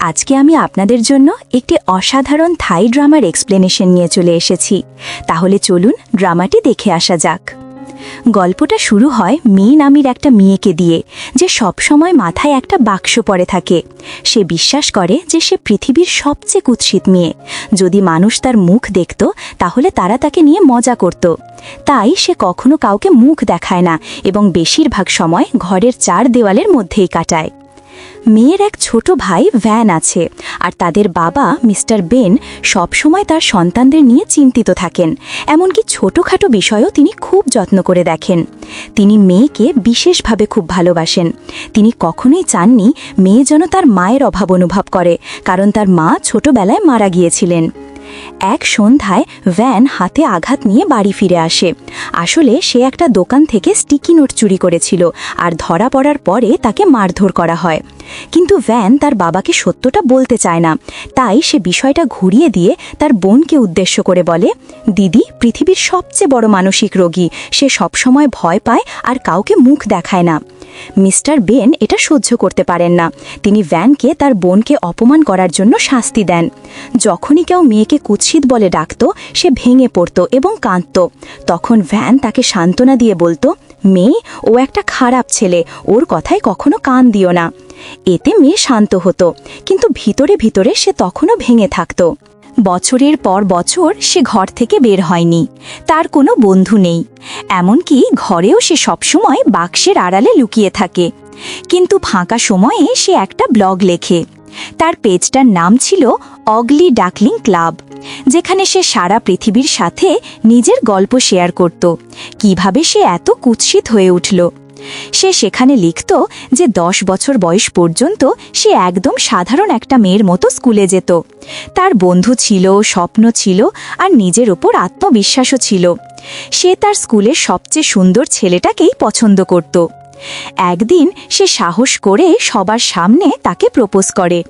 আজকে আমি আপনাদের জন্য একটি অসাধারণ থাই ড্রামার এক্সপ্লেনেশন নিয়ে চলে এসেছি। তাহলে চলুন ড্রামাটি দেখে আসা যাক। গল্পটা শুরু হয় মেয়ে নামের একটা মেয়েকে দিয়ে, যে সবসময় মাথায় একটা বাক্স পরে থাকে। সে বিশ্বাস করে যে সে পৃথিবীর সবচেয়ে কুৎসিত মেয়ে। যদি মানুষ তার মুখ দেখত, তাহলে তারা তাকে নিয়ে মজা করত। তাই সে কখনো কাউকে মুখ দেখায় না এবং বেশিরভাগ সময় ঘরের চার দেওয়ালের মধ্যেই কাটায়। মেয়ের এক ছোট ভাই ভ্যান আছে, আর তাদের বাবা মিস্টার বেন সবসময় তার সন্তানদের নিয়ে চিন্তিত থাকেন। এমনকি ছোটোখাটো বিষয়ও তিনি খুব যত্ন করে দেখেন। তিনি মেয়েকে বিশেষভাবে খুব ভালোবাসেন। তিনি কখনোই চাননি মেয়ে যেন তার মায়ের অভাব অনুভব করে, কারণ তার মা ছোটবেলায় মারা গিয়েছিলেন। এক সন্ধ্যায় ভ্যান হাতে আঘাত নিয়ে বাড়ি ফিরে আসে। আসলে সে একটা দোকান থেকে স্টিকি নোট চুরি করেছিল আর ধরা পড়ার পরে তাকে মারধর করা হয়। কিন্তু ভ্যান তার বাবাকে সত্যটা বলতে চায় না। তাই সে বিষয়টা ঘুরিয়ে দিয়ে তার বোনকে উদ্দেশ্য করে বলে, দিদি, পৃথিবীর সবচেয়ে বড় মানসিক রোগী। সে সবসময় ভয় পায় আর কাউকে মুখ দেখায় না। মিস্টার বেন এটা সহ্য করতে পারেন না। তিনি ভ্যানকে তার বোনকে অপমান করার জন্য শাস্তি দেন। যখনই কেউ মেয়েকে কুৎসিত বলে ডাকত, সে ভেঙে পড়ত এবং কাঁদত। তখন ভ্যান তাকে সান্ত্বনা দিয়ে বলতো, মেয়ে, ও একটা খারাপ ছেলে, ওর কথায় কখনো কান দিও না। এতে মেয়ে শান্ত হতো, কিন্তু ভিতরে ভিতরে সে তখনও ভেঙে থাকতো। বছরের পর বছর সে ঘর থেকে বের হয়নি। তার কোনো বন্ধু নেই। এমনকি ঘরেও সে সবসময় বাক্সের আড়ালে লুকিয়ে থাকে। কিন্তু ফাঁকা সময়ে সে একটা ব্লগ লেখে। তার পেজটার নাম ছিল অগলি ডাকলিং ক্লাব, যেখানে সে সারা পৃথিবীর সাথে নিজের গল্প শেয়ার করত। কীভাবে সে এত কুৎসিত হয়ে উঠল? সে সেখানে লিখত যে দশ বছর বয়স পর্যন্ত সে একদম সাধারণ একটা মেয়ের মতো স্কুলে যেত। তার বন্ধু ছিল, স্বপ্ন ছিল আর নিজের ওপর আত্মবিশ্বাসও ছিল। সে তার স্কুলের সবচেয়ে সুন্দর ছেলেটাকেই পছন্দ করত। একদিন সে সাহস করে সবার সামনে তাকে প্রপোজ করে।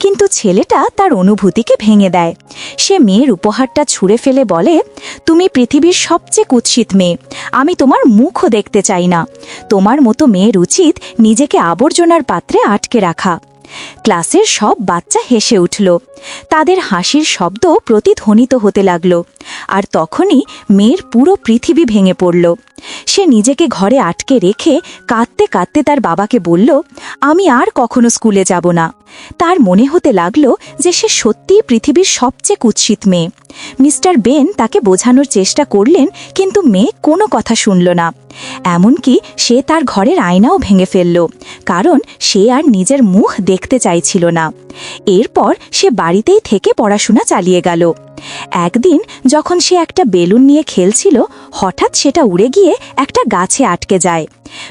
কিন্তু ছেলেটা তার অনুভূতিকে ভেঙে দেয়। সে মেয়ের উপহারটা ছুঁড়ে ফেলে বলে, তুমি পৃথিবীর সবচেয়ে কুৎসিত মেয়ে। আমি তোমার মুখও দেখতে চাই না। তোমার মতো মেয়ের উচিত নিজেকে আবর্জনার পাত্রে আটকে রাখা। ক্লাসের সব বাচ্চা হেসে উঠল। তাদের হাসির শব্দ প্রতিধ্বনিত হতে লাগল। আর তখনই মেয়ের পুরো পৃথিবী ভেঙে পড়ল। সে নিজেকে ঘরে আটকে রেখে কাঁদতে কাঁদতে তার বাবাকে বলল, আমি আর কখনো স্কুলে যাব না। তার মনে হতে লাগল যে সে সত্যিই পৃথিবীর সবচেয়ে কুৎসিত মেয়ে। মিস্টার বেন তাকে বোঝানোর চেষ্টা করলেন, কিন্তু মেয়ে কোনো কথা শুনল না। এমনকি সে তার ঘরের আয়নাও ভেঙে ফেলল, কারণ সে আর নিজের মুখ দেখতে চাইছিল না। এরপর সে বাড়িতেই থেকে পড়াশোনা চালিয়ে গেল। একদিন যখন সে একটা বেলুন নিয়ে খেলছিল, হঠাৎ সেটা উড়ে গিয়ে একটা গাছে আটকে যায়।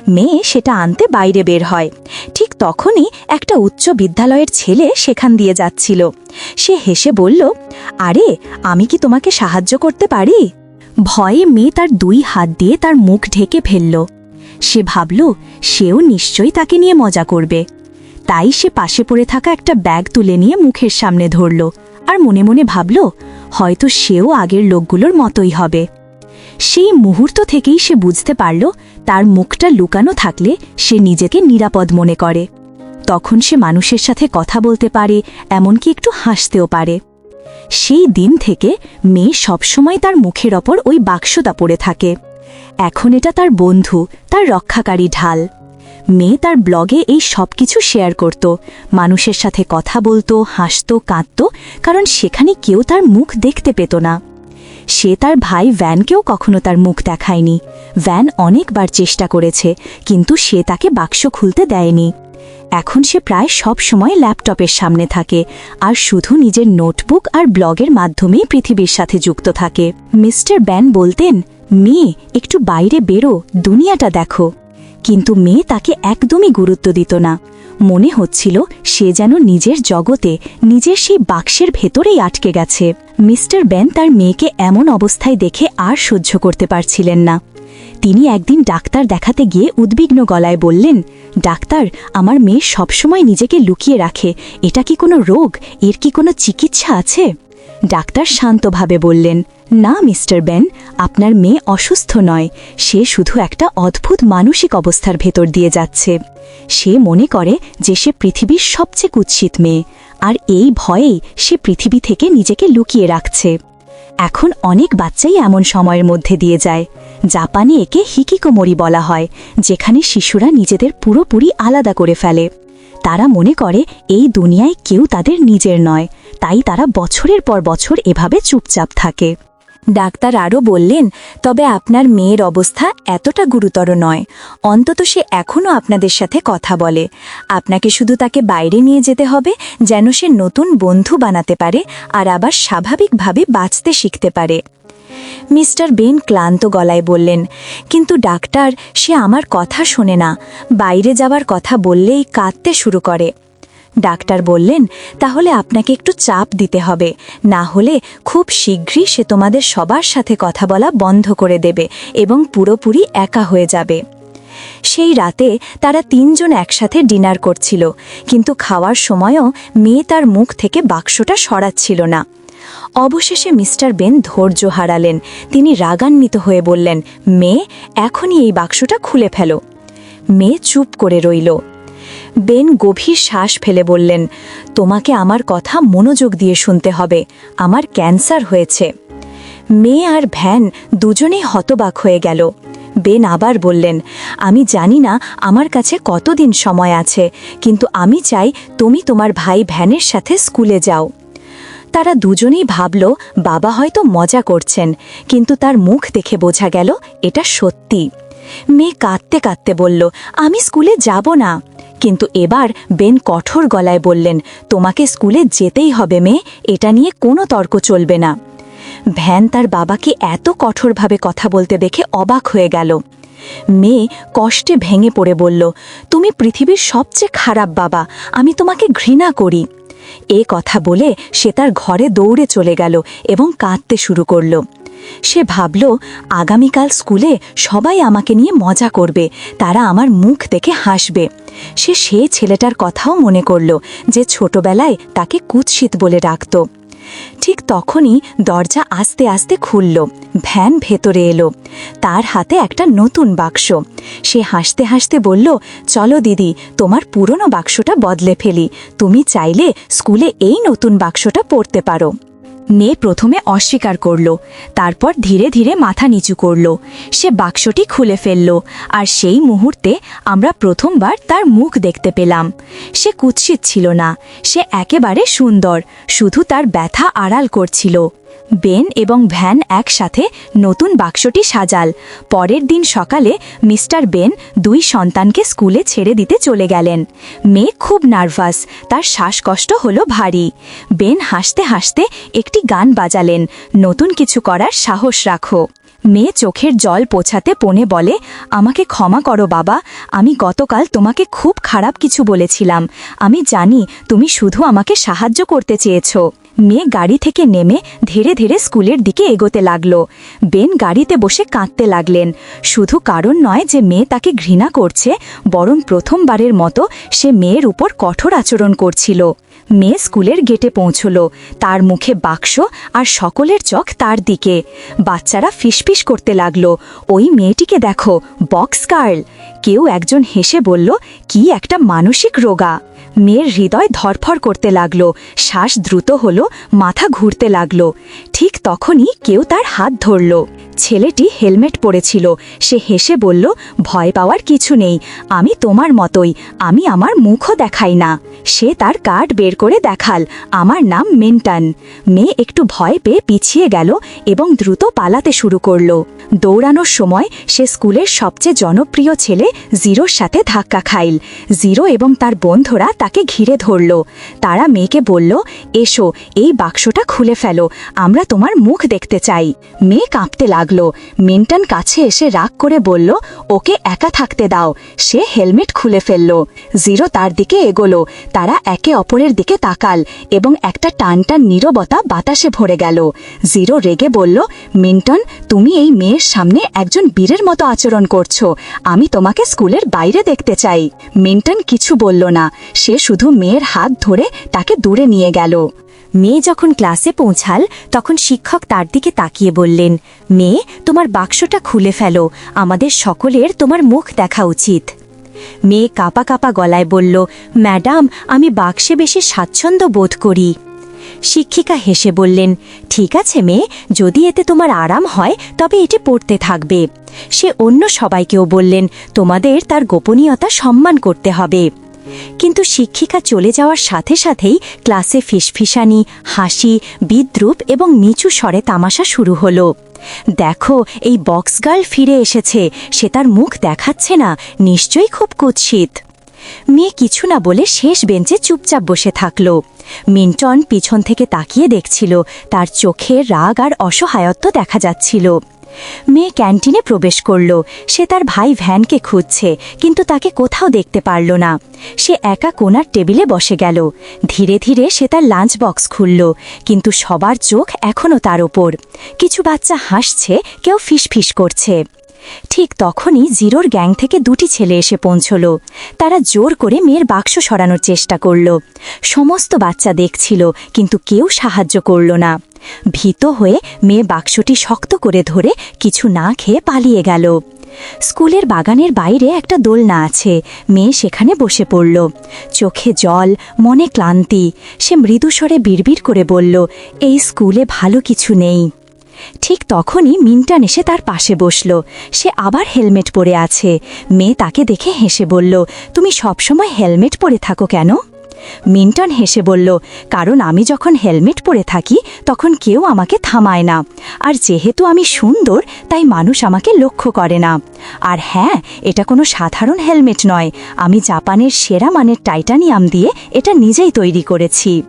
মেয়ে সেটা আনতে বাইরে বের হয়। ঠিক তখনই একটা উচ্চ বিদ্যালয়ের ছেলে সেখান দিয়ে যাচ্ছিল। সে হেসে বলল, আরে, আমি কি তোমাকে সাহায্য করতে পারি? ভয়ে মেয়ে তার দুই হাত দিয়ে তার মুখ ঢেকে ফেলল। সে ভাবল, সেও নিশ্চয়ই তাকে নিয়ে মজা করবে। তাই সে পাশে পড়ে থাকা একটা ব্যাগ তুলে নিয়ে মুখের সামনে ধরল আর মনে মনে ভাবল হয়তো সেও আগের লোকগুলোর মতোই হবে। সেই মুহূর্ত থেকেই সে বুঝতে পারল, তার মুখটা লুকানো থাকলে সে নিজেকে নিরাপদ মনে করে। তখন সে মানুষের সাথে কথা বলতে পারে, এমনকি একটু হাসতেও পারে। সেই দিন থেকে মেয়ে সবসময় তার মুখের ওপর ওই বাক্সটা পড়ে থাকে। এখন এটা তার বন্ধু, তার রক্ষাকারী ঢাল। মেয়ে তার ব্লগে এই সব কিছু শেয়ার করত। মানুষের সাথে কথা বলতো, হাসত, কাঁদত, কারণ সেখানে কেউ তার মুখ দেখতে পেত না। সে তার ভাই ভ্যানকেও কখনো তার মুখ দেখায়নি। ভ্যান অনেকবার চেষ্টা করেছে, কিন্তু সে তাকে বাক্স খুলতে দেয়নি। এখন সে প্রায় সব সময় ল্যাপটপের সামনে থাকে, আর শুধু নিজের নোটবুক আর ব্লগের মাধ্যমেই পৃথিবীর সাথে যুক্ত থাকে। মিস্টার ব্যান বলতেন, মেয়ে, একটু বাইরে বেরো, দুনিয়াটা দেখো। কিন্তু মেয়ে তাকে একদমই গুরুত্ব দিত না। মনে হচ্ছিল সে যেন নিজের জগতে নিজের সেই বাক্সের ভেতরেই আটকে গেছে। মিস্টার ব্যান তার মেয়েকে এমন অবস্থায় দেখে আর সহ্য করতে পারছিলেন না। তিনি একদিন ডাক্তার দেখাতে গিয়ে উদ্বিগ্ন গলায় বললেন, ডাক্তার, আমার মেয়ে সবসময় নিজেকে লুকিয়ে রাখে। এটা কি কোনো রোগ? এর কি কোনো চিকিৎসা আছে? ডাক্তার শান্তভাবে বললেন না, মিস্টার বেন, আপনার মেয়ে অসুস্থ নয়। সে শুধু একটা অদ্ভুত মানসিক অবস্থার ভেতর দিয়ে যাচ্ছে। সে মনে করে যে সে পৃথিবীর সবচেয়ে কুৎসিত মেয়ে, আর এই ভয়েই সে পৃথিবী থেকে নিজেকে লুকিয়ে রাখছে। এখন অনেক বাচ্চাই এমন সময়ের মধ্যে দিয়ে যায়। জাপানে একে হিকিকোমরি বলা হয়, যেখানে শিশুরা নিজেদের পুরোপুরি আলাদা করে ফেলে। তারা মনে করে এই দুনিয়ায় কেউ তাদের নিজের নয়, তাই তারা বছরের পর বছর এভাবে চুপচাপ থাকে। ডাক্তার আরও বললেন, তবে আপনার মেয়ের অবস্থা এতটা গুরুতর নয়। অন্তত সে এখনও আপনাদের সাথে কথা বলে। আপনাকে শুধু তাকে বাইরে নিয়ে যেতে হবে, যেন সে নতুন বন্ধু বানাতে পারে আর আবার স্বাভাবিকভাবে বাঁচতে শিখতে পারে। মিস্টার বেন ক্লান্ত গলায় বললেন, কিন্তু ডাক্তার, সে আমার কথা শোনে না। বাইরে যাওয়ার কথা বললেই কাঁদতে শুরু করে। ডাক্তার বললেন, তাহলে আপনাকে একটু চাপ দিতে হবে। না হলে খুব শীঘ্রই সে তোমাদের সবার সাথে কথা বলা বন্ধ করে দেবে এবং পুরোপুরি একা হয়ে যাবে। সেই রাতে তারা তিনজন একসাথে ডিনার করছিল, কিন্তু খাওয়ার সময়ও মেয়ে তার মুখ থেকে বাক্সটা সরাচ্ছিল না। অবশেষে মিস্টার বেন ধৈর্য হারালেন। তিনি রাগান্বিত হয়ে বললেন, মেয়ে, এখনই এই বাক্সটা খুলে ফেলো। মেয়ে চুপ করে রইল। বেন গভীর শ্বাস ফেলে বললেন, তোমাকে আমার কথা মনোযোগ দিয়ে শুনতে হবে, আমার ক্যান্সার হয়েছে। মেয়ে আর ভ্যান দুজনেই হতবাক হয়ে গেল। বেন আবার বললেন, আমি জানি না আমার কাছে কতদিন সময় আছে, কিন্তু আমি চাই তুমি তোমার ভাই ভ্যানের সাথে স্কুলে যাও। তারা দুজনেই ভাবল, বাবা হয়তো মজা করছেন, কিন্তু তার মুখ দেখে বোঝা গেল এটা সত্যি। মেয়ে কাঁদতে কাঁদতে বলল, আমি স্কুলে যাব না। কিন্তু এবার বেন কঠোর গলায় বললেন, তোমাকে স্কুলে যেতেই হবে মেয়ে, এটা নিয়ে কোনো তর্ক চলবে না। ভ্যান তার বাবাকে এত কঠোরভাবে কথা বলতে দেখে অবাক হয়ে গেল। মেয়ে কষ্টে ভেঙে পড়ে বলল, তুমি পৃথিবীর সবচেয়ে খারাপ বাবা, আমি তোমাকে ঘৃণা করি। এ কথা বলে সে তার ঘরে দৌড়ে চলে গেল এবং কাঁদতে শুরু করল। সে ভাবল, আগামীকাল স্কুলে সবাই আমাকে নিয়ে মজা করবে, তারা আমার মুখ দেখে হাসবে। সে সে ছেলেটার কথাও মনে করল যে ছোটবেলায় তাকে কুৎসিত বলে ডাকত। ঠিক তখনই দরজা আস্তে আস্তে খুলল, ভ্যান ভেতরে এলো। তার হাতে একটা নতুন বাক্স। সে হাসতে হাসতে বলল, চলো দিদি, তোমার পুরনো বাক্সটা বদলে ফেলি। তুমি চাইলে স্কুলে এই নতুন বাক্সটা পড়তে পারো। মেয়ে প্রথমে অস্বীকার করল, তারপর ধীরে ধীরে মাথা নিচু করল। সে বাক্সটি খুলে ফেলল, আর সেই মুহূর্তে আমরা প্রথমবার তার মুখ দেখতে পেলাম। সে কুৎসিত ছিল না, সে একেবারে সুন্দর, শুধু তার ব্যথা আড়াল করছিল। বেন এবং ভ্যান একসাথে নতুন বাক্সটি সাজাল। পরের দিন সকালে মিস্টার বেন দুই সন্তানকে স্কুলে ছেড়ে দিতে চলে গেলেন। মেয়ে খুব নার্ভাস, তার শ্বাসকষ্ট হল ভারী। বেন হাসতে হাসতে একটি গান বাজালেন, নতুন কিছু করার সাহস রাখো। মেয়ে চোখের জল পোছাতে পনে বলে, আমাকে ক্ষমা করো বাবা, আমি গতকাল তোমাকে খুব খারাপ কিছু বলেছিলাম। আমি জানি তুমি শুধু আমাকে সাহায্য করতে চেয়েছো। মেয়ে গাড়ি থেকে নেমে ধীরে ধীরে স্কুলের দিকে এগোতে লাগল। বেন গাড়িতে বসে কাঁদতে লাগলেন। শুধু কারণ নয় যে মেয়ে তাকে ঘৃণা করছে, বরং প্রথমবারের মতো সে মেয়ের উপর কঠোর আচরণ করছিল। মেয়ে স্কুলের গেটে পৌঁছল। তার মুখে বাক্স আর সকলের চোখ তার দিকে। বাচ্চারা ফিসফিস করতে লাগল। ওই মেয়েটিকে দেখো, বক্স গার্ল। কেউ একজন হেসে বলল, কি একটা মানসিক রোগা। মেয়ের হৃদয় ধরফর করতে লাগল। শ্বাস দ্রুত হলো, মাথা ঘুরতে লাগল। ঠিক তখনই কেউ তার হাত ধরল। ছেলেটি হেলমেট পরেছিল। সে হেসে বলল, ভয় পাওয়ার কিছু নেই, আমি তোমার মতোই, আমি আমার মুখও দেখাই না। সে তার কার্ড বের করে দেখাল, আমার নাম মিন্টান। মেয়ে একটু ভয় পেয়ে পিছিয়ে গেল এবং দ্রুত পালাতে শুরু করল। দৌড়ানোর সময় সে স্কুলের সবচেয়ে জনপ্রিয় ছেলে জিরোর সাথে ধাক্কা খাইল। জিরো এবং তার বন্ধুরা তাকে ঘিরে ধরল। তারা মেয়েকে বলল, এসো, এই বাক্সটা খুলে ফেলো, আমরা তোমার মুখ দেখতে চাই। মেয়ে কাঁপতে লাগল। মিন্টন কাছে এসে রাগ করে বলল, ওকে একা থাকতে দাও। সে হেলমেট খুলে ফেলল। জিরো তার দিকে এগোলো। তারা একে অপরের দিকে তাকাল এবং একটা টান টান নীরবতা বাতাসে ভরে গেল। জিরো রেগে বলল, মিন্টন, তুমি এই মেয়ের সামনে একজন বীরের মতো আচরণ করছ। আমি তোমাকে স্কুলের বাইরে দেখতে চাই। মিন্টন কিছু বলল না। সে শুধু মেয়ের হাত ধরে তাকে দূরে নিয়ে গেল। মেয়ে যখন ক্লাসে পৌঁছাল, তখন শিক্ষক তার দিকে তাকিয়ে বললেন, মেয়ে, তোমার বাক্সটা খুলে ফেলো, আমাদের সকলের তোমার মুখ দেখা উচিত। মেয়ে কাপা কাপা গলায় বলল, ম্যাডাম, আমি বাক্সে বেশি স্বাচ্ছন্দ্য বোধ করি। শিক্ষিকা হেসে বললেন, ঠিক আছে মেয়ে, যদি এতে তোমার আরাম হয়, তবে এটি পড়তে থাকবে। সে অন্য সবাইকেও বললেন, তোমাদের তার গোপনীয়তা সম্মান করতে হবে। কিন্তু শিক্ষিকা চলে যাওয়ার সাথে সাথেই ক্লাসে ফিসফিসানি, হাসি, বিদ্রুপ এবং নিচু স্বরে তামাশা শুরু হলো। দেখো, এই বক্স গার্ল ফিরে এসেছে। সে তার মুখ দেখাচ্ছে না। নিশ্চয়ই খুব কুৎসিত। মেয়ে কিছু না বলে শেষ বেঞ্চে চুপচাপ বসে থাকল। মিন্টন পিছন থেকে তাকিয়ে দেখছিল, তার চোখে রাগ আর অসহায়ত্ব দেখা যাচ্ছিল। মেয়ে ক্যান্টিনে প্রবেশ করল। সে তার ভাই ভ্যানকে খুঁজছে, কিন্তু তাকে কোথাও দেখতে পারল না। সে একা কোনার টেবিলে বসে গেল। ধীরে ধীরে সে তার লাঞ্চ বক্স খুলল, কিন্তু সবার চোখ এখনও তার ওপর। কিছু বাচ্চা হাসছে, কেউ ফিসফিস করছে। ঠিক তখনই জিরোর গ্যাং থেকে দুটি ছেলে এসে পৌঁছল। তারা জোর করে মেয়ের বাক্স সরানোর চেষ্টা করল। সমস্ত বাচ্চা দেখছিল, কিন্তু কেউ সাহায্য করল না। ভীত হয়ে মেয়ে বাক্সটি শক্ত করে ধরে কিছু না খেয়ে পালিয়ে গেল। স্কুলের বাগানের বাইরে একটা দোলনা আছে। মেয়ে সেখানে বসে পড়ল। চোখে জল, মনে ক্লান্তি। সে মৃদুস্বরে বিড়বিড় করে বলল, এই স্কুলে ভালো কিছু নেই। ঠিক তখনই মিন্টান এসে তার পাশে বসল। সে আবার হেলমেট পরে আছে। মেয়ে তাকে দেখে হেসে বলল, তুমি সবসময় হেলমেট পরে থাকো কেন? মিন্টন হেসে বলল, কারণ আমি যখন হেলমেট পরে থাকি, তখন কেউ আমাকে থামায় না। আর যেহেতু আমি সুন্দর, তাই মানুষ আমাকে লক্ষ্য করে না। আর হ্যাঁ এটা কোনো সাধারণ হেলমেট নয়। আমি জাপানের সেরা মানের টাইটানিয়াম দিয়ে এটা নিজেই তৈরি করেছি।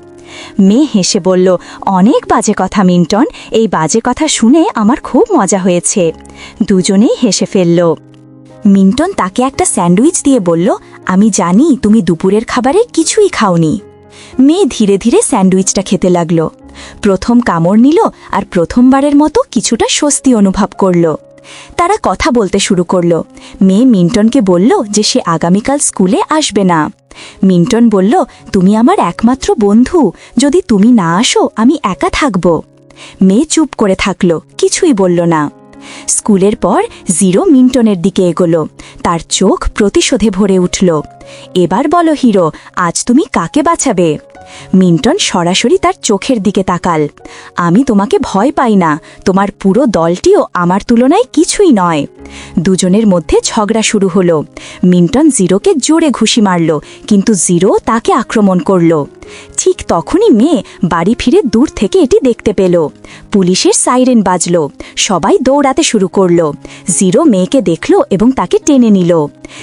মেয়ে হেসে বলল, অনেক বাজে কথা মিন্টন। এই বাজে কথা শুনে আমার খুব মজা হয়েছে। দুজনেই হেসে ফেলল। মিন্টন তাকে একটা স্যান্ডউইচ দিয়ে বলল, আমি জানি তুমি দুপুরের খাবারে কিছুই খাওনি। মেয়ে ধীরে ধীরে স্যান্ডউইচটা খেতে লাগল। প্রথম কামড় নিল আর প্রথমবারের মতো কিছুটা স্বস্তি অনুভব করল। তারা কথা বলতে শুরু করল। মেয়ে মিন্টনকে বলল যে সে আগামীকাল স্কুলে আসবে না। মিন্টন বলল, তুমি আমার একমাত্র বন্ধু। যদি তুমি না আসো, আমি একা থাকব। মেয়ে চুপ করে থাকল, কিছুই বলল না। স্কুলের পর জিরো মিন্টনের দিকে এগোলো। তার চোখ প্রতিশোধে ভরে উঠল। এবার বলো হিরো, আজ তুমি কাকে বাঁচাবে? মিন্টন সরাসরি তার চোখের দিকে তাকাল। আমি তোমাকে ভয় পাই না, তোমার পুরো দলটিও আমার তুলনায় কিছুই নয়। দুজনের মধ্যে ঝগড়া শুরু হলো। মিন্টন জিরোকে জোরে ঘুষি মারল, কিন্তু জিরো তাকে আক্রমণ করল। ঠিক তখনই মেয়ে বাড়ি ফিরে দূর থেকে এটি দেখতে পেল। পুলিশের সাইরেন বাজল, সবাই দৌড়াতে শুরু করল। জিরো মেয়েকে দেখল এবং তাকে টেনে নিল।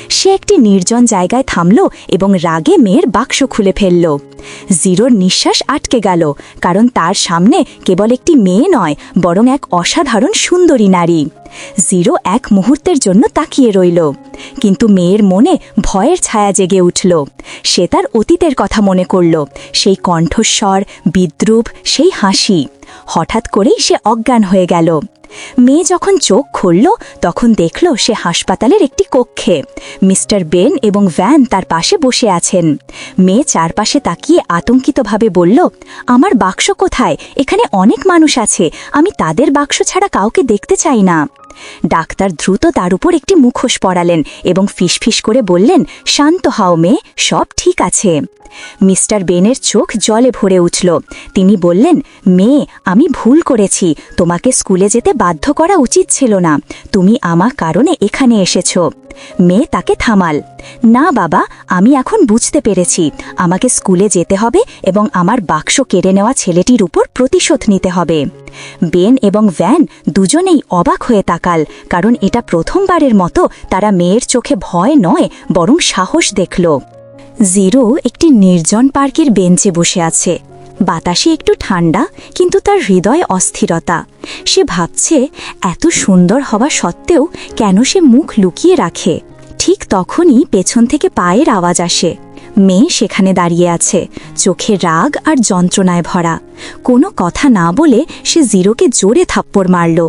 সে একটি নির্জন জায়গায় থামল এবং রাগে মেয়ের বাক্স খুলে ফেলল। জিরোর নিঃশ্বাস আটকে গেল, কারণ তার সামনে কেবল একটি মেয়ে নয়, বরং এক অসাধারণ সুন্দরী নারী। জিরো এক মুহূর্তের জন্য তাকিয়ে রইল, কিন্তু মেয়ের মনে ভয়ের ছায়া জেগে উঠল। সে তার অতীতের কথা মনে করল, সেই কণ্ঠস্বর, বিদ্রুপ, সেই হাসি। হঠাৎ করেই সে অজ্ঞান হয়ে গেল। মেয়ে যখন চোখ খুলল, তখন দেখল সে হাসপাতালের একটি কক্ষে। মিস্টার বেন এবং ভ্যান তার পাশে বসে আছেন। মেয়ে চারপাশে তাকিয়ে আতঙ্কিতভাবে বলল, আমার বাক্স কোথায়? এখানে অনেক মানুষ আছে। আমি তাদের বাক্স ছাড়া কাউকে দেখতে চাই না। ডাক্তার দ্রুত তার উপর একটি মুখোশ পরালেন এবং ফিসফিস করে বললেন, শান্ত হাও মেয়ে, সব ঠিক আছে। মিস্টার বেনের চোখ জলে ভরে উঠল। তিনি বললেন, মেয়ে, আমি ভুল করেছি। তোমাকে স্কুলে যেতে বাধ্য করা উচিত ছিল না। তুমি আমার কারণে এখানে এসেছ। মেয়ে তাকে থামাল। না বাবা, আমি এখন বুঝতে পেরেছি। আমাকে স্কুলে যেতে হবে এবং আমার বাক্স কেড়ে নেওয়া ছেলেটির উপর প্রতিশোধ নিতে হবে। বেন এবং ভ্যান দুজনেই অবাক হয়ে তাকাল, কারণ এটা প্রথমবারের মতো তারা মেয়ের চোখে ভয় নয়, বরং সাহস দেখল। জিরো একটি নির্জন পার্কের বেঞ্চে বসে আছে। বাতাসে একটু ঠান্ডা, কিন্তু তার হৃদয় অস্থিরতা। সে ভাবছে, এত সুন্দর হওয়া সত্ত্বেও কেন সে মুখ লুকিয়ে রাখে? ঠিক তখনই পেছন থেকে পায়ের আওয়াজ আসে। মেয়ে সেখানে দাঁড়িয়ে আছে, চোখে রাগ আর যন্ত্রণায় ভরা। কোনো কথা না বলে সে জিরোকে জোরে থাপ্পড় মারল।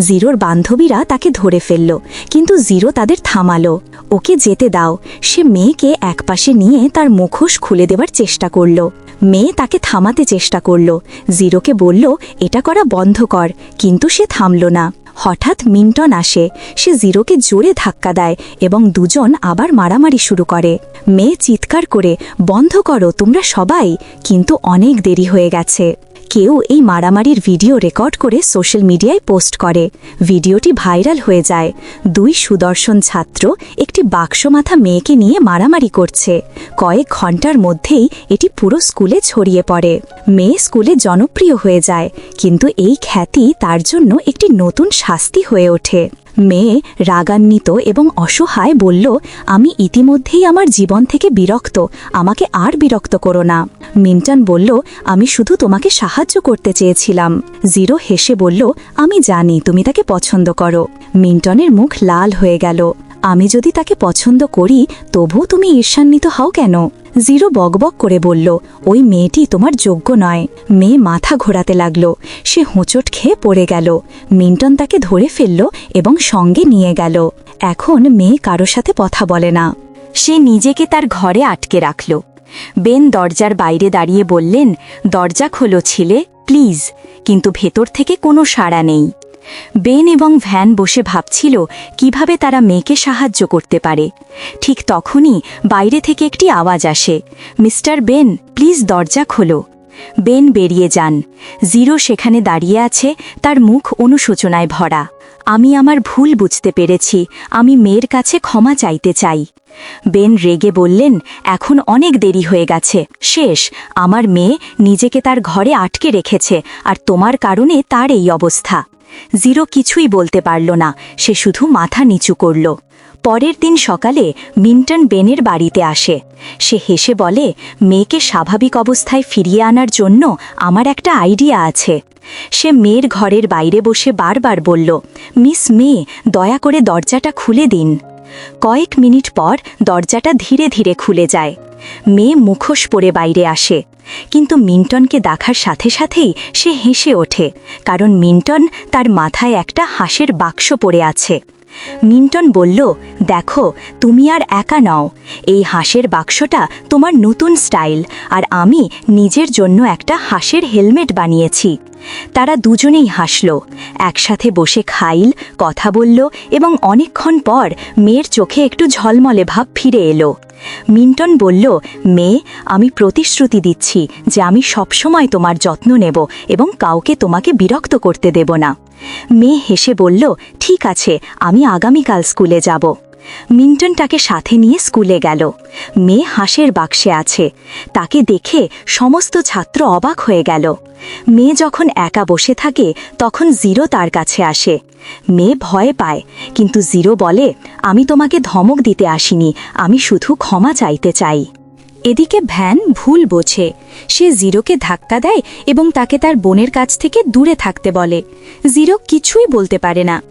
জিরোর বান্ধবীরা তাকে ধরে ফেলল, কিন্তু জিরো তাদের থামালো। ওকে যেতে দাও। সে মেয়েকে একপাশে নিয়ে তার মুখোশ খুলে দেওয়ার চেষ্টা করল। মেয়ে তাকে থামাতে চেষ্টা করল। জিরোকে বলল, এটা করা বন্ধ কর। কিন্তু সে থামল না। হঠাৎ মিন্টন আসে। সে জিরোকে জোরে ধাক্কা দেয় এবং দুজন আবার মারামারি শুরু করে। মেয়ে চিৎকার করে, বন্ধ করো তোমরা সবাই। কিন্তু অনেক দেরি হয়ে গেছে। কেউ এই মারামারির ভিডিও রেকর্ড করে সোশ্যাল মিডিয়ায় পোস্ট করে। ভিডিওটি ভাইরাল হয়ে যায়। দুই সুদর্শন ছাত্র একটি বাক্সমাথা মেয়েকে নিয়ে মারামারি করছে। কয়েক ঘণ্টার মধ্যেই এটি পুরো স্কুলে ছড়িয়ে পড়ে। মেয়ে স্কুলে জনপ্রিয় হয়ে যায়, কিন্তু এই খ্যাতি তার জন্য একটি নতুন শাস্তি হয়ে ওঠে। মেয়ে রাগান্বিত এবং অসহায় বলল, আমি ইতিমধ্যেই আমার জীবন থেকে বিরক্ত, আমাকে আর বিরক্ত করো না। মিন্টন বলল, আমি শুধু তোমাকে সাহায্য করতে চেয়েছিলাম। জিরো হেসে বলল, আমি জানি তুমি তাকে পছন্দ করো। মিন্টনের মুখ লাল হয়ে গেল, আমি যদি তাকে পছন্দ করি তবু তুমি ঈর্ষান্বিত হও কেন? জিরো বকবক করে বলল, ওই মেয়েটি তোমার যোগ্য নয়। মেয়ে মাথা ঘোরাতে লাগল। সে হোঁচট খেয়ে পড়ে গেল। মিন্টন তাকে ধরে ফেলল এবং সঙ্গে নিয়ে গেল। এখন মেয়ে কারও সাথে কথা বলে না। সে নিজেকে তার ঘরে আটকে রাখল। বেন দরজার বাইরে দাঁড়িয়ে বললেন, দরজা খোলো ছিলে, প্লিজ। কিন্তু ভেতর থেকে কোনো সাড়া নেই। বেন এবং ভ্যান বসে ভাবছিল কীভাবে তারা মেয়েকে সাহায্য করতে পারে। ঠিক তখনই বাইরে থেকে একটি আওয়াজ আসে। মিস্টার বেন, প্লিজ দরজা খোলো। বেন বেরিয়ে যান। জিরো সেখানে দাঁড়িয়ে আছে, তার মুখ অনুশোচনায় ভরা। আমি আমার ভুল বুঝতে পেরেছি, আমি মেয়ের কাছে ক্ষমা চাইতে চাই। বেন রেগে বললেন, এখন অনেক দেরি হয়ে গেছে, শেষ, আমার মেয়ে নিজেকে তার ঘরে আটকে রেখেছে, আর তোমার কারণে তার এই অবস্থা। জিরো কিছুই বলতে পারল না। সে শুধু মাথা নিচু করল। পরের দিন সকালে মিন্টন বেনের বাড়িতে আসে। সে হেসে বলে, মেয়েকে স্বাভাবিক অবস্থায় ফিরিয়ে আনার জন্য আমার একটা আইডিয়া আছে। সে মেয়ের ঘরের বাইরে বসে বারবার বলল, মিস মেয়ে দয়া করে দরজাটা খুলে দিন। কয়েক মিনিট পর দরজাটা ধীরে ধীরে খুলে যায়। মেয়ে মুখোশ পরে বাইরে আসে। কিন্তু মিন্টনকে দেখার সাথে সাথেই সে হেসে ওঠে, কারণ মিন্টন তার মাথায় একটা হাঁসের বাক্স পড়ে আছে। মিন্টন বলল, দেখো, তুমি আর একা নও। এই হাঁসের বাক্সটা তোমার নতুন স্টাইল, আর আমি নিজের জন্য একটা হাঁসের হেলমেট বানিয়েছি। তারা দুজনেই হাসল। একসাথে বসে খাইল, কথা বলল এবং অনেকক্ষণ পর মেয়ের চোখে একটু ঝলমলে ভাব ফিরে এলো। মিন্টন বলল, মেয়ে, আমি প্রতিশ্রুতি দিচ্ছি যে আমি সবসময় তোমার যত্ন নেব এবং কাউকে তোমাকে বিরক্ত করতে দেব না। মেয়ে হেসে বলল, ঠিক আছে, আমি আগামীকাল স্কুলে যাব। মিন্টন তাকে সাথে নিয়ে স্কুলে গেল। মেয়ে হাঁসের বাক্সে আছে। তাকে দেখে সমস্ত ছাত্র অবাক হয়ে গেল। মেয়ে যখন একা বসে থাকে, তখন জিরো তার কাছে আসে। মেয়ে ভয় পায়, কিন্তু জিরো বলে, আমি তোমাকে ধমক দিতে আসিনি, আমি শুধু ক্ষমা চাইতে চাই। এদিকে ভ্যান ভুল বোঝে। সে জিরোকে ধাক্কা দেয় এবং তাকে তার বোনের কাছ থেকে দূরে থাকতে বলে। জিরো কিছুই বলতে পারে না।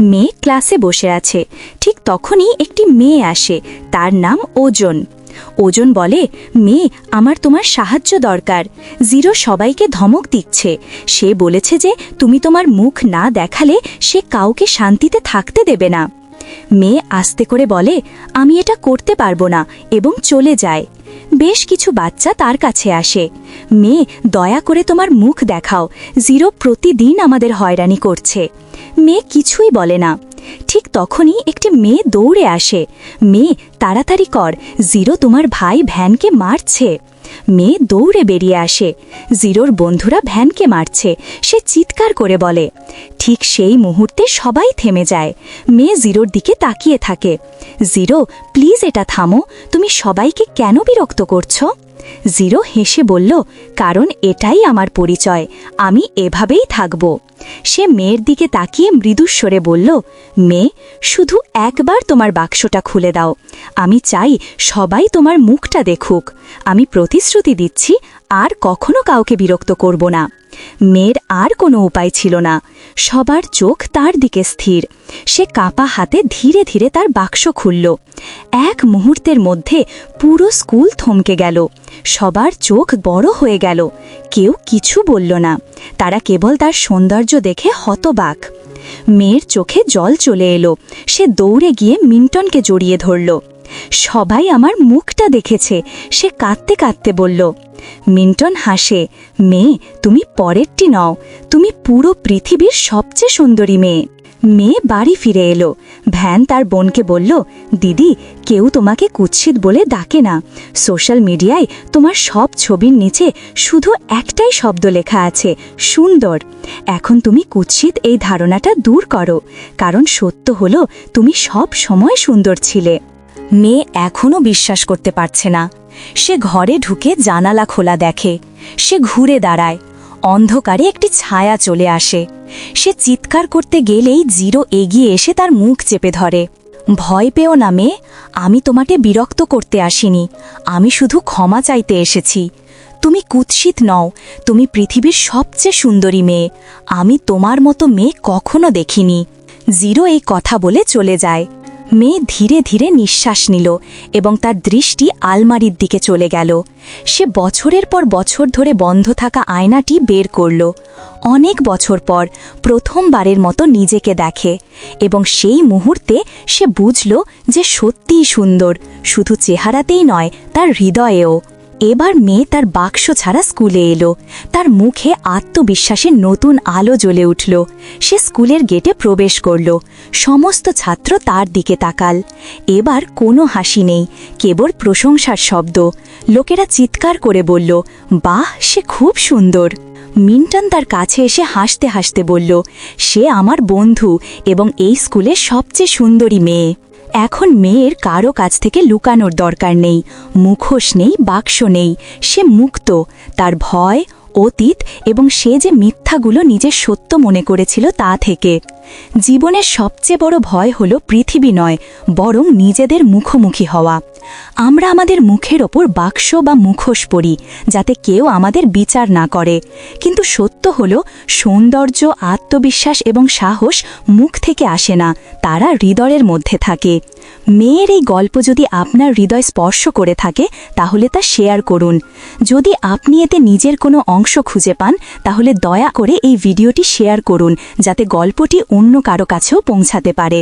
মেয়ে ক্লাসে বসে আছে। ঠিক তখনই একটি মেয়ে আসে। তার নাম ওজন। ওজন বলে, মেয়ে, আমার তোমার সাহায্য দরকার। জিরো সবাইকে ধমক দিচ্ছে। সে বলেছে যে, তুমি তোমার মুখ না দেখালে সে কাউকে শান্তিতে থাকতে দেবে না। মেয়ে আস্তে করে বলে, আমি এটা করতে পারব না এবং চলে যায়। বেশ কিছু বাচ্চা তার কাছে আসে। মেয়ে, দয়া করে তোমার মুখ দেখাও। জিরো প্রতিদিন আমাদের হয়রানি করছে। মেয়ে কিছুই বলে না। ঠিক তখনই একটি মেয়ে দৌড়ে আসে। মেয়ে, তাড়াতাড়ি কর। জিরো তোমার ভাই ভ্যানকে মারছে। মেয়ে দৌড়ে বেরিয়ে আসে। জিরোর বন্ধুরা ভ্যানকে মারছে। সে চিৎকার করে বলে, ঠিক সেই মুহূর্তে সবাই থেমে যায়। মেয়ে জিরোর দিকে তাকিয়ে থাকে। জিরো, প্লিজ এটা থামো। তুমি সবাইকে কেন বিরক্ত করছ? জিরো হেসে বলল, কারণ এটাই আমার পরিচয়, আমি এভাবেই থাকব। সে মেয়ের দিকে তাকিয়ে মৃদুস্বরে বলল, মেয়ে, শুধু একবার তোমার বাক্সটা খুলে দাও। আমি চাই সবাই তোমার মুখটা দেখুক। আমি প্রতিশ্রুতি দিচ্ছি, আর কখনো কাউকে বিরক্ত করব না। মেয়ের আর কোনো উপায় ছিল না। সবার চোখ তার দিকে স্থির। সে কাপা হাতে ধীরে ধীরে তার বাক্স খুলল। এক মুহূর্তের মধ্যে পুরো স্কুল থমকে গেল। সবার চোখ বড় হয়ে গেল। কেউ কিছু বলল না। তারা কেবল তার সৌন্দর্য দেখে হতবাক। মেয়ের চোখে জল চলে এলো। সে দৌড়ে গিয়ে মিন্টনকে জড়িয়ে ধরল। সবাই আমার মুখটা দেখেছে। সে কাঁদতে কাঁদতে বলল, মিন্টন হাসে, মেয়ে, তুমি পরেরটি নও। তুমি পুরো পৃথিবীর সবচেয়ে সুন্দরী মেয়ে। মেয়ে বাড়ি ফিরে এলো। ভ্যান তার বোনকে বলল, দিদি, কেউ তোমাকে কুৎসিত বলে ডাকে না। সোশ্যাল মিডিয়ায় তোমার সব ছবির নিচে শুধু একটাই শব্দ লেখা আছে, সুন্দর। এখন তুমি কুৎসিত এই ধারণাটা দূর করো। কারণ সত্য হলো, তুমি সব সময় সুন্দর ছিলে। মেয়ে এখনও বিশ্বাস করতে পারছে না। সে ঘরে ঢুকে জানালা খোলা দেখে। সে ঘুরে দাঁড়ায়। অন্ধকারে একটি ছায়া চলে আসে। সে চিৎকার করতে গেলেই জিরো এগিয়ে এসে তার মুখ চেপে ধরে। ভয় পেও না মেয়ে, আমি তোমাকে বিরক্ত করতে আসিনি। আমি শুধু ক্ষমা চাইতে এসেছি। তুমি কুৎসিত নও, তুমি পৃথিবীর সবচেয়ে সুন্দরী মেয়ে। আমি তোমার মতো মেয়ে কখনো দেখিনি। জিরো এই কথা বলে চলে যায়। মেয়ে ধীরে ধীরে নিঃশ্বাস নিল এবং তার দৃষ্টি আলমারির দিকে চলে গেল। সে বছরের পর বছর ধরে বন্ধ থাকা আয়নাটি বের করল। অনেক বছর পর প্রথমবারের মতো নিজেকে দেখে এবং সেই মুহূর্তে সে বুঝল যে সত্যিই সুন্দর, শুধু চেহারাতেই নয়, তার হৃদয়েও। এবার মেয়ে তার বাক্স ছাড়া স্কুলে এলো। তার মুখে আত্মবিশ্বাসের নতুন আলো জ্বলে উঠল। সে স্কুলের গেটে প্রবেশ করল। সমস্ত ছাত্র তার দিকে তাকাল। এবার কোনো হাসি নেই, কেবল প্রশংসার শব্দ। লোকেরা চিৎকার করে বলল, বাহ, সে খুব সুন্দর। মিন্টন তার কাছে এসে হাসতে হাসতে বলল, সে আমার বন্ধু এবং এই স্কুলের সবচেয়ে সুন্দরী মেয়ে। এখন মেয়ের কারও কাছ থেকে লুকানোর দরকার নেই, মুখোশ নেই, বাক্স নেই, সে মুক্ত, তার ভয়, অতীত এবং সে যে মিথ্যাগুলো নিজের সত্য মনে করেছিল তা থেকে। জীবনের সবচেয়ে বড় ভয় হল পৃথিবী নয়, বরং নিজেদের মুখোমুখি হওয়া। আমরা আমাদের মুখের ওপর বাক্স বা মুখোশ পড়ি যাতে কেউ আমাদের বিচার না করে। কিন্তু সত্য হল, সৌন্দর্য, আত্মবিশ্বাস এবং সাহস মুখ থেকে আসে না, তারা হৃদয়ের মধ্যে থাকে। মেয়ের এই গল্প যদি আপনার হৃদয় স্পর্শ করে থাকে, তাহলে তা শেয়ার করুন। যদি আপনি এতে নিজের কোনো অংশ খুঁজে পান, তাহলে দয়া করে এই ভিডিওটি শেয়ার করুন, যাতে গল্পটি অন্য কারও কাছেও পৌঁছাতে পারে।